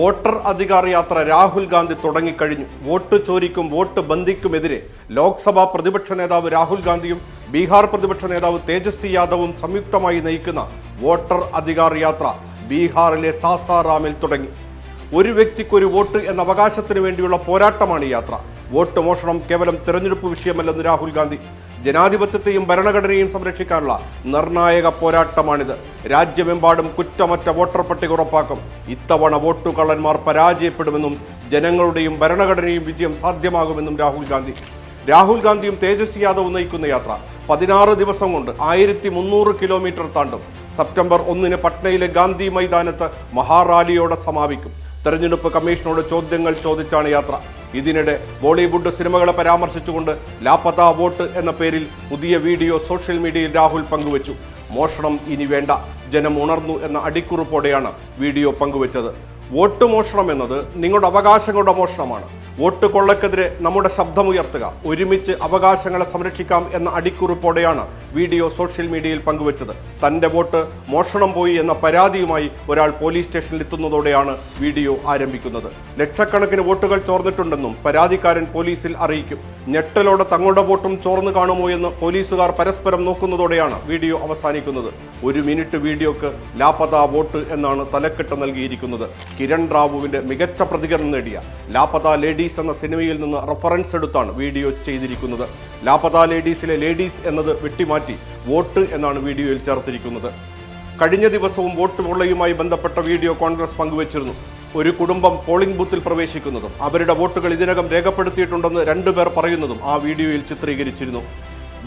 Voter Adhikar യാത്ര രാഹുൽ ഗാന്ധി തുടങ്ങിക്കഴിഞ്ഞു. Vote ചോരിക്കും വോട്ട് ബന്ധിക്കുമെതിരെ ലോക്സഭാ പ്രതിപക്ഷ നേതാവ് രാഹുൽ ഗാന്ധിയും ബീഹാർ പ്രതിപക്ഷ നേതാവ് തേജസ്വി യാദവും സംയുക്തമായി നയിക്കുന്ന വോട്ടർ അധികാർ യാത്ര ബീഹാറിലെ സാസാറാമിൽ തുടങ്ങി. ഒരു വ്യക്തിക്കൊരു വോട്ട് എന്ന അവകാശത്തിന് വേണ്ടിയുള്ള പോരാട്ടമാണ് യാത്ര. വോട്ട് മോഷണം കേവലം തെരഞ്ഞെടുപ്പ് വിഷയമല്ലെന്ന് രാഹുൽ ഗാന്ധി ജനാധിപത്യത്തെയും ഭരണഘടനയും സംരക്ഷിക്കാനുള്ള നിർണായക പോരാട്ടമാണിത്. രാജ്യമെമ്പാടും കുറ്റമറ്റ വോട്ടർ പട്ടിക ഉറപ്പാക്കും. ഇത്തവണ വോട്ടുകള്ളന്മാർ പരാജയപ്പെടുമെന്നും ജനങ്ങളുടെയും ഭരണഘടനയും വിജയം സാധ്യമാകുമെന്നും രാഹുൽ ഗാന്ധി. രാഹുൽ ഗാന്ധിയും തേജസ്വി യാദവും നയിക്കുന്ന യാത്ര പതിനാറ് ദിവസം കൊണ്ട് ആയിരത്തി മുന്നൂറ് കിലോമീറ്റർ താണ്ടും. സെപ്റ്റംബർ ഒന്നിന് പട്നയിലെ ഗാന്ധി മൈതാനത്ത് മഹാറാലിയോടെ സമാപിക്കും. തെരഞ്ഞെടുപ്പ് കമ്മീഷനോട് ചോദ്യങ്ങൾ ചോദിച്ചാണ് യാത്ര. ഇതിനിടെ ബോളിവുഡ് സിനിമകളെ പരാമർശിച്ചുകൊണ്ട് ലാപ്പത്ത വോട്ട് എന്ന പേരിൽ പുതിയ വീഡിയോ സോഷ്യൽ മീഡിയയിൽ രാഹുൽ പങ്കുവച്ചു. മോഷണം ഇനി വേണ്ട. ജനം ഉണർന്നു എന്ന അടിക്കുറിപ്പോടെയാണ് വീഡിയോ പങ്കുവച്ചത്. വോട്ട് മോഷണം എന്നത് നിങ്ങളുടെ അവകാശങ്ങളുടെ മോഷണമാണ്. വോട്ട് കൊള്ളക്കെതിരെ നമ്മുടെ ശബ്ദമുയർത്തുക ഒരുമിച്ച് അവകാശങ്ങളെ സംരക്ഷിക്കാം എന്ന അടിക്കുറിപ്പോടെയാണ് വീഡിയോ സോഷ്യൽ മീഡിയയിൽ പങ്കുവച്ചത്. തന്റെ വോട്ട് മോഷണം പോയി എന്ന പരാതിയുമായി ഒരാൾ പോലീസ് സ്റ്റേഷനിൽ എത്തുന്നതോടെയാണ് വീഡിയോ ആരംഭിക്കുന്നത്. ലക്ഷക്കണക്കിന് വോട്ടുകൾ ചോർന്നിട്ടുണ്ടെന്നും പരാതിക്കാരൻ പോലീസിൽ അറിയിക്കും. ഞെട്ടലോടെ തങ്ങളുടെ വോട്ടും ചോർന്നു കാണുമോ എന്ന് പോലീസുകാർ പരസ്പരം നോക്കുന്നതോടെയാണ് വീഡിയോ അവസാനിക്കുന്നത്. ഒരു മിനിറ്റ് വീഡിയോക്ക് ലാപത വോട്ട് എന്നാണ് തലക്കെട്ട് നൽകിയിരിക്കുന്നത്. കിരൺ റാവുവിന്റെ മികച്ച പ്രതികരണം നേടിയ ലാപത ലേഡീസ് എന്ന സിനിമയിൽ നിന്ന് റഫറൻസ് എടുത്താണ് വീഡിയോ ചെയ്തിരിക്കുന്നത്. ലാപത ലേഡീസിലെ ലേഡീസ് എന്നത് വെട്ടിമാറ്റി വോട്ട് എന്നാണ് വീഡിയോയിൽ ചേർത്തിരിക്കുന്നത്. കഴിഞ്ഞ ദിവസവും വോട്ട് പൊള്ളയുമായി ബന്ധപ്പെട്ട വീഡിയോ കോൺഗ്രസ് പങ്കുവച്ചിരുന്നു. ഒരു കുടുംബം പോളിംഗ് ബൂത്തിൽ പ്രവേശിക്കുന്നതും അവരുടെ വോട്ടുകൾ ഇതിനകം രേഖപ്പെടുത്തിയിട്ടുണ്ടെന്ന് രണ്ടുപേർ പറയുന്നതും ആ വീഡിയോയിൽ ചിത്രീകരിച്ചിരുന്നു.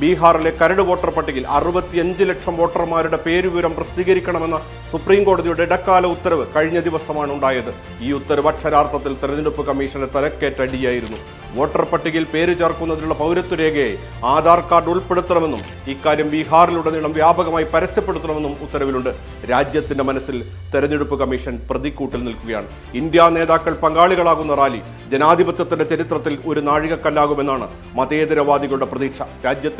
ബീഹാറിലെ കരട് വോട്ടർ പട്ടികയിൽ അറുപത്തിയഞ്ച് ലക്ഷം വോട്ടർമാരുടെ പേരുവിവരം പ്രസിദ്ധീകരിക്കണമെന്ന സുപ്രീം കോടതിയുടെ ഇടക്കാല ഉത്തരവ് കഴിഞ്ഞ ദിവസമാണ് ഉണ്ടായത്. ഈ ഉത്തരവ് അക്ഷരാർത്ഥത്തിൽ തെരഞ്ഞെടുപ്പ് കമ്മീഷന്റെ തലക്കേറ്റടിയായിരുന്നു വോട്ടർ പട്ടികയിൽ പേര് ചേർക്കുന്നതിനുള്ള പൗരത്വ രേഖയെ ആധാർ കാർഡ് ഉൾപ്പെടുത്തണമെന്നും ഇക്കാര്യം ബീഹാറിലുടനീളം വ്യാപകമായി പരസ്യപ്പെടുത്തണമെന്നും ഉത്തരവിലുണ്ട്. രാജ്യത്തിന്റെ മനസ്സിൽ തെരഞ്ഞെടുപ്പ് കമ്മീഷൻ പ്രതിക്കൂട്ടിൽ നിൽക്കുകയാണ്. ഇന്ത്യ നേതാക്കൾ പങ്കാളികളാകുന്ന റാലി ജനാധിപത്യത്തിന്റെ ചരിത്രത്തിൽ ഒരു നാഴികക്കല്ലാകുമെന്നാണ് മതേതരവാദികളുടെ പ്രതീക്ഷ.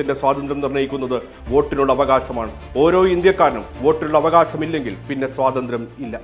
അദ്ദേഹത്തിന്റെ സ്വാതന്ത്ര്യം നിർണയിക്കുന്നത് വോട്ടിനുള്ള അവകാശമാണ്. ഓരോ ഇന്ത്യക്കാരനും വോട്ടിനുള്ള അവകാശമില്ലെങ്കിൽ പിന്നെ സ്വാതന്ത്ര്യം ഇല്ല.